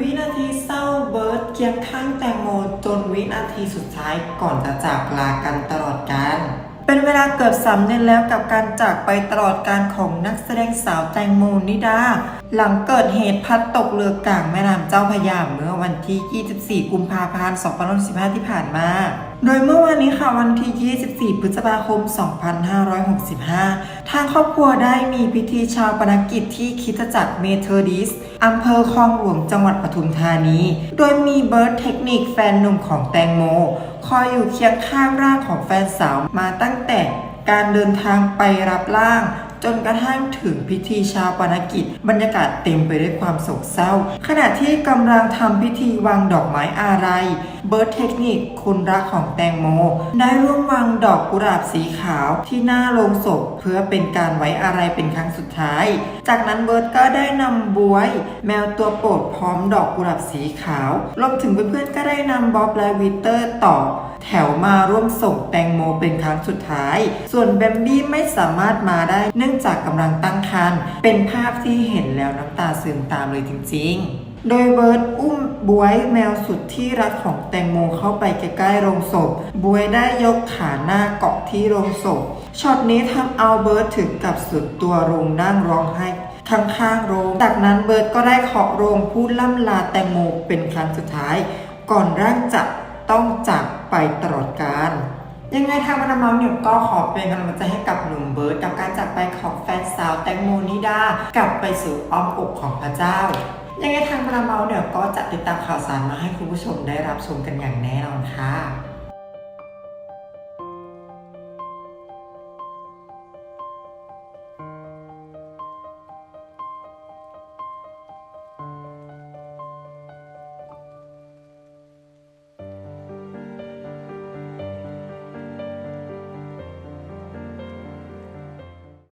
วินาทีเศร้าเบิร์ตเคียงข้างแตงโมจนวินาทีสุดท้ายก่อนจะจากลากันตลอดกาลเป็นเวลาเกือบสามเดือนแล้วกับการจากไปตลอดการของนักแสดงสาวแตงโมนิดา หลังเกิดเหตุพัดตกเรือกลางแม่น้ำเจ้าพระยาเมื่อวันที่ 24 กุมภาพันธ์ 2515ที่ผ่านมา โดยเมื่อวานนี้ค่ะวันที่ 24 พฤษภาคม 2565 ทางครอบครัวได้มีพิธีชาวปนกิจที่คิดจักรเมเทอร์ดิสอำเภอคลองหลวงจังหวัดปทุมธานี โดยมีเบิร์ดเทคนิคแฟนหนุ่มของแตงโม คอยอยู่เคียงข้างร่างของแฟนสาวมาตั้งแต่การเดินทางไปรับร่าง จนกระทั่งถึงพิธีชาปนกิจ บรรยากาศเต็มไปด้วยความโศกเศร้า ขณะที่กำลังทำพิธีวางดอกไม้อาลัยเบิร์ดเทคนิคคุณรักของแตงโม ได้ร่วมวางดอกกุหลาบสีขาวที่หน้าโลงศพเพื่อเป็นการไว้อะไรเป็นครั้งสุดท้าย จากนั้นเบิร์ดก็ได้นำบวย แมวตัวโปรดพร้อมดอกกุหลาบสีขาวรวมถึงเพื่อนๆก็ได้นำบ๊อบและวิเตอร์ต่อแถวมาร่วมส่งแตงโมเป็นครั้งสุดท้าย ส่วนแบมบี้ไม่สามารถมาได้เนื่องจากกำลังตั้งครรภ์เป็นภาพที่เห็นแล้วน้ำตาซึมตามเลยจริง ๆ โดยเบิร์ดอุ้มบวยแมวสุดที่รักของแตงโมเข้าไปใกล้ๆโรงศพ บวยได้ยกขาหน้าเกาะที่โรงศพ ช็อตนี้ทำเอาเบิร์ดถึงกับสุดตัวลงนั่งร้องไห้ข้างๆโรง จากนั้นเบิร์ดก็ได้เคาะโรงพูดล่ำลาแตงโมเป็นครั้งสุดท้าย ก่อนร่างจะต้องจากไปตลอดกาล ยังไงทางมาดามเมาเนี่ยก็ขอเป็นกำลังใจให้กับหนุ่มเบิร์ดกับการจากไปของแฟนสาวแตงโมนิดากลับไปสู่อ้อมอกของพระเจ้า ยังไงทางมาดามเมาเนี่ยก็จะติดตามข่าวสารมาให้คุณผู้ชมได้รับชมกันอย่างแน่นอนค่ะ